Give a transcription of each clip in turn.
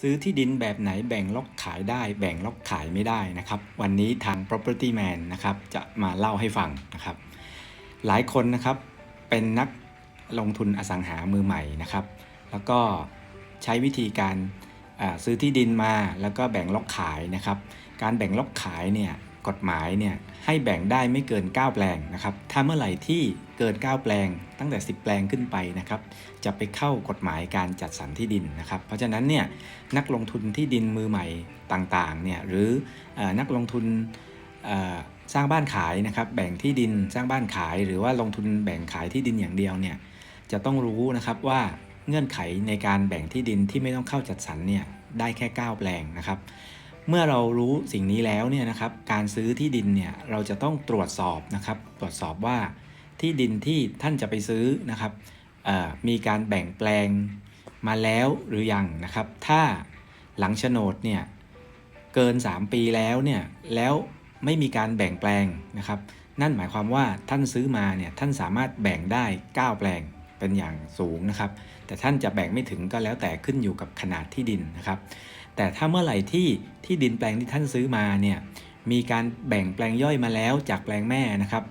ซื้อที่ดินแบบไหนแบ่งล็อกขายได้ แบ่งล็อกขายไม่ได้นะครับ วันนี้ทาง property man นะครับจะมาเล่าให้ฟังนะครับ หลายคนนะครับเป็นนักลงทุนอสังหามือใหม่นะครับ แล้วก็ใช้วิธีการซื้อที่ดินมาแล้วก็แบ่งล็อกขายนะครับ การแบ่งล็อกขายเนี่ย กฎหมายเนี่ยให้แบ่งได้ไม่เกิน 9 แปลงนะครับ ถ้าเมื่อไหร่ที่เกิน 9 แปลง ตั้งแต่ 10 แปลงขึ้นไปนะครับ จะไปเข้ากฎหมายการจัดสรรที่ดินนะครับ เพราะฉะนั้นเนี่ยนักลงทุนที่ดินมือใหม่ต่างๆเนี่ยหรืออนักลงทุนสร้างบ้านขายนะครับ แบ่งที่ดินสร้างบ้านขาย หรือว่าลงทุนแบ่งขายที่ดินอย่างเดียวเนี่ยจะต้องรู้นะครับว่าเงื่อนไขในการแบ่งที่ดินที่ไม่ต้องเข้าจัดสรรเนี่ยได้แค่ 9 แปลงนะครับ เมื่อเรารู้สิ่งนี้แล้วเนี่ยนะครับ การซื้อที่ดินเนี่ยเราจะต้องตรวจสอบนะครับ ตรวจสอบว่าที่ดินที่ท่านจะไปซื้อนะครับมีการแบ่งแปลงมาแล้วหรือยังนะครับ ถ้าหลังโฉนดเนี่ยเกิน 3 ปีแล้วเนี่ยแล้วไม่มีการแบ่งแปลงนะครับ นั่นหมายความว่าท่านซื้อมาเนี่ยท่านสามารถแบ่งได้ 9 แปลง เป็นอย่างสูงนะครับ แต่ท่านจะแบ่งไม่ถึงก็แล้วแต่ขึ้นอยู่กับขนาดที่ดินนะครับ แต่ถ้าเมื่อไหร่ที่ที่ดินแปลงที่ท่านซื้อมาเนี่ยมีการแบ่งแปลงย่อยมาแล้วจากแปลงแม่นะครับ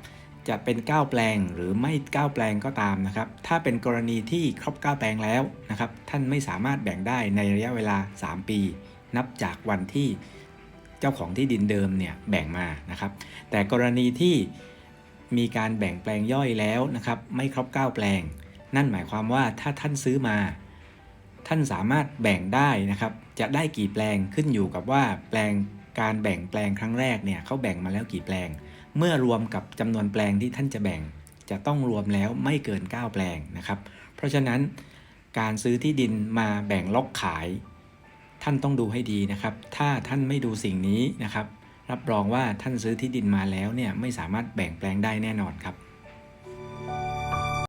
จะเป็น 9 แปลงหรือไม่ 9 แปลงก็ตามนะครับ ถ้าเป็นกรณีที่ครบ 9 แปลงแล้วนะครับ ท่านไม่สามารถแบ่งได้ในระยะเวลา 3 ปี นับจากวันที่เจ้าของที่ดินเดิมเนี่ยแบ่งมานะครับ แต่กรณีที่มีการแบ่งแปลงย่อยแล้วนะครับ ไม่ครบ 9 แปลง นั่นหมายความว่าถ้าท่านซื้อมา ท่านสามารถแบ่งได้นะครับ จะได้กี่แปลงขึ้นอยู่กับว่าแปลงการแบ่งแปลงครั้งแรกเนี่ยเขาแบ่งมาแล้วกี่แปลง เมื่อรวมกับจำนวนแปลงที่ท่านจะแบ่ง จะต้องรวมแล้วไม่เกิน 9 แปลงนะครับ เพราะฉะนั้นการซื้อที่ดินมาแบ่งล็อกขาย ท่านต้องดูให้ดีนะครับ ถ้าท่านไม่ดูสิ่งนี้นะครับ รับรองว่าท่านซื้อที่ดินมาแล้วเนี่ยไม่สามารถแบ่งแปลงได้แน่นอนครับ